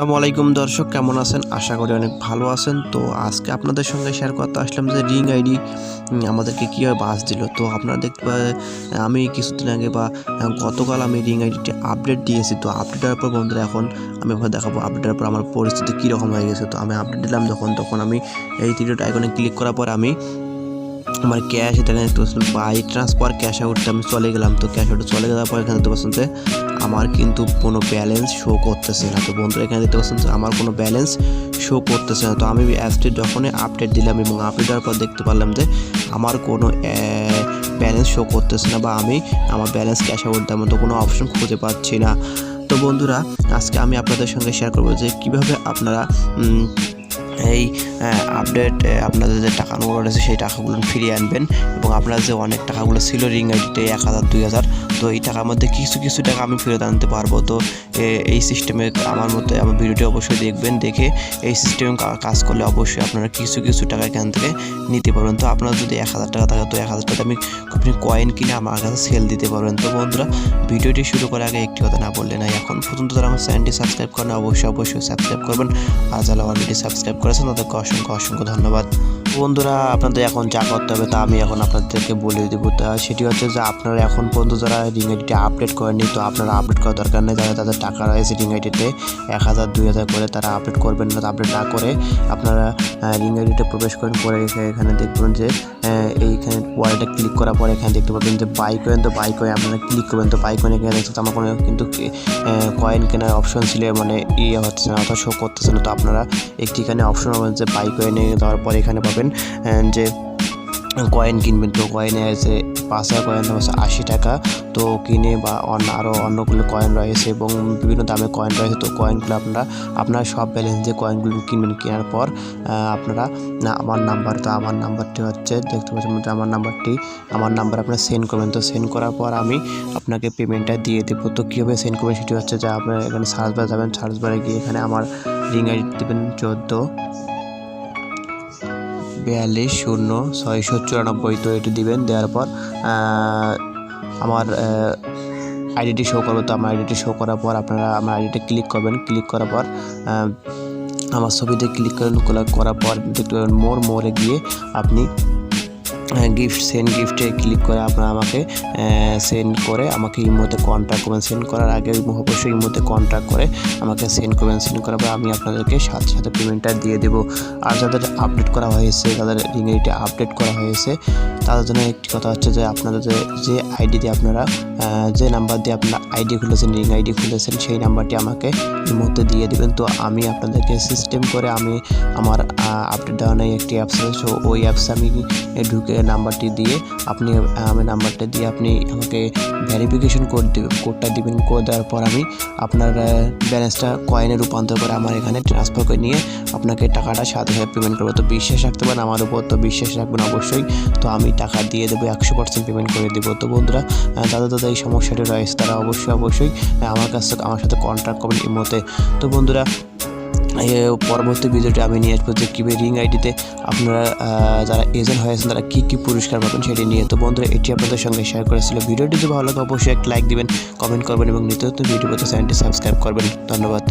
আসসালামু আলাইকুম দর্শক, কেমন আছেন? আশা করি অনেক ভালো আছেন। তো আজকে আপনাদের সঙ্গে শেয়ার করতে আসলাম যে রিং আইডি আমাদেরকে কীভাবে বাস দিল। তো আপনারা দেখতে আমি কিছুদিন আগে বা গতকাল আমি রিং আইডিটি আপডেট দিয়েছি। তো আপডেট দেওয়ার পর বন্ধুরা, এখন আমি আপনাকে দেখাবো আপডেট পর আমার পরিস্থিতি কীরকম হয়ে গেছে। তো আমি আপডেট দিলাম যখন, তখন আমি এই তিনটা আইকনে ক্লিক করার পর আমি আমার ক্যাশ এটা দেখতে পাচ্ছেন বাই ট্রান্সফার ক্যাশ আউটটা আমি চলে গেলাম। তো ক্যাশ আউটে চলে যাওয়ার পর এখানে দেখতে পাচ্ছেন যে, আমার কিন্তু কোনো ব্যালেন্স শো করতেছে না। তো বন্ধুরা, এখানে দেখতে পাচ্ছেন যে, আমার কোনো ব্যালেন্স শো করতেছে না। তো আমি অ্যাপসটি যখনই আপডেট দিলাম এবং আপডেট দেওয়ার পর দেখতে পারলাম যে, আমার কোনো ব্যালেন্স শো করতেছে না বা আমি আমার ব্যালেন্স ক্যাশ আউট দেওয়ার মতো কোনো অপশন খুঁজে পাচ্ছি না। তো বন্ধুরা, আজকে আমি আপনাদের সঙ্গে শেয়ার করব যে, কীভাবে আপনারা এই আপডেট আপনাদের যে টাকাগুলো রয়েছে সেই টাকাগুলো ফিরিয়ে আনবেন এবং আপনার যে অনেক টাকাগুলো ছিল রিং আইডিতে এক হাজার, দুই হাজার, তো এই টাকার মধ্যে কিছু কিছু টাকা আমি ফেরত আনতে পারব। তো এই সিস্টেমে আমার মতে আমার ভিডিওটি অবশ্যই দেখবেন, দেখে এই সিস্টেমে কাজ করলে অবশ্যই আপনারা কিছু কিছু টাকা এখান থেকে নিতে পারবেন। তো আপনার যদি এক হাজার টাকা থাকে, তো এক হাজার টাকা আমি আপনি কয়েন কিনে আমার কাছে সেল দিতে পারবেন। তো বন্ধুরা ভিডিওটি শুরু করার আগে একটি কথা না বললে না এখন পর্যন্ত যারা আমার চ্যানেলটি সাবস্ক্রাইব করেন, অবশ্যই অবশ্যই সাবস্ক্রাইব করবেন। আর যারা অলরেডি সাবস্ক্রাইব করেছেন, তাদেরকে অসংখ্য অসংখ্য ধন্যবাদ। বন্ধুরা, আপনাদের এখন যা করতে হবে তা আমি এখন আপনাদেরকে বলে দেবো। তা সেটি হচ্ছে যে আপনারা এখন পর্যন্ত যারা রিং আইডিটি আপডেট করেননি, তো আপনারা আপডেট করার দরকার নেই। যারা তাদের টাকা রয়েছে রিং আইডিতে এক হাজার, দুই হাজার করে তারা আপডেট করবেন না আপডেট না করে আপনারা রিং আইডিতে প্রবেশ করেন, করে এখানে দেখবেন যে এইখানে ওয়ালেটে ক্লিক করার পরে এখানে দেখতে পাবেন যে বাই কয়েন তো বাই কয়েন আপনারা ক্লিক করবেন, তো বাই কয়েন এখানে দেখতে আমার কোনো কিন্তু কয়েন কেনার অপশন ছিল মানে ইয়ে হচ্ছে না অথবা শো করতেছে না। তো আপনারা একটি এখানে অপশন পাবেন যে বাই কয়েনে দেওয়ার পরে এখানে পাবেন আহ, যে কয়েন কিনবেন। তো কয়েনে আছে পাঁচ হাজার কয়েন দাম হচ্ছে আশি টাকা তো কিনে বা অন্য আরও অন্যগুলো কয়েন রয়েছে এবং বিভিন্ন দামে কয়েন রয়েছে তো কয়েনগুলো আপনারা আপনার সব ব্যালেন্স যে কয়েনগুলো কিনবেন কেনার পর আপনারা আমার নাম্বার তো আমার নাম্বারটি হচ্ছে দেখতে পাচ্ছেন আমার নাম্বারটি আমার নাম্বার আপনারা সেন্ড করবেন। তো সেন্ড করার পর আমি আপনাকে পেমেন্টটা দিয়ে দেবো। তো কীভাবে সেন্ড করবেন সেটি হচ্ছে যে আপনারা এখানে সার্চ বার যাবেন সার্চ বারে গিয়ে এখানে আমার রিং আইডি দেবেন চোদ্দ বিয়াল্লিশ শূন্য ছয়শো চুরানব্বই। তো এটি দিবেন, দেওয়ার পর আমার আইডিটি শো করবে তো আমার আইডিটি শো করার পর আপনারা আমার আইডিটি ক্লিক করবেন। ক্লিক করার পর আমার ছবিতে ক্লিক করেন। করা- করার পর দেখতে পাবেন, মোর মোরে গিয়ে আপনি গিফট সেন্ড গিফটে ক্লিক করে আপনারা আমাকে সেন্ড করে আমাকে এই ইমোতে কন্ট্যাক্ট করবেন। সেন্ড করার আগে অবশ্যই ইমোতে কন্ট্যাক্ট করে আমাকে সেন্ড করবেন। সেন্ড করার পর আমি আপনাদেরকে সাথে সাথে পেমেন্টটা দিয়ে দেবো। আর যাদের আপডেট করা হয়েছে, যাদের রিংয়েটা আপডেট করা হয়েছে, তাদের জন্য একটি কথা হচ্ছে যে আপনাদের যে আইডি দিয়ে আপনারা যে নাম্বার দিয়ে আপনারা আইডি খুলেছেন রিং আইডি খুলেছেন, সেই নাম্বারটি আমাকে এই ইমোতে দিয়ে দেবেন। তো আমি আপনাদেরকে সিস্টেম করে আমি আমার আপডেট দেওয়া নেই একটি অ্যাপস আছে ওই অ্যাপসে আমি ঢুকে নাম্বারটি দিয়ে আপনি আমি নাম্বারটা দিয়ে আপনি আমাকে ভেরিফিকেশন কোড দেবেন কোডটা দিবেন। কোড দেওয়ার পর আমি আপনার ব্যালেন্সটা কয়েনে রূপান্তর করে আমার এখানে ট্রান্সফার করে নিয়ে আপনাকে টাকাটা সাথে সাথে পেমেন্ট করব। তো বিশ্বাস রাখতে পারেন আমার উপর তো বিশ্বাস রাখবেন অবশ্যই। তো আমি টাকা দিয়ে দেবো, একশো পার্সেন্ট পেমেন্ট করে দেবো। তো বন্ধুরা যাদের যাদের এই সমস্যাটি রয়েছে তারা অবশ্যই অবশ্যই আমার কাছ থেকে, আমার সাথে কন্ট্যাক্ট করবেন এই মতে তো বন্ধুরা পরবর্তী ভিডিওটি আমি নিয়ে আসব যে কীভাবে রিং আইডিতে আপনারা যারা এজেন্ট হয়েছেন তারা কী কী পুরস্কার পাবেন সেটি নিয়ে। তো বন্ধুরা, এটি আপনাদের সঙ্গে শেয়ার করেছিল ভিডিওটি যদি ভালো লাগে, অবশ্যই একটা লাইক দিবেন কমেন্ট করবেন এবং নিত্য নতুন ভিডিও পেতে চ্যানেলটি সাবস্ক্রাইব করবেন। ধন্যবাদ।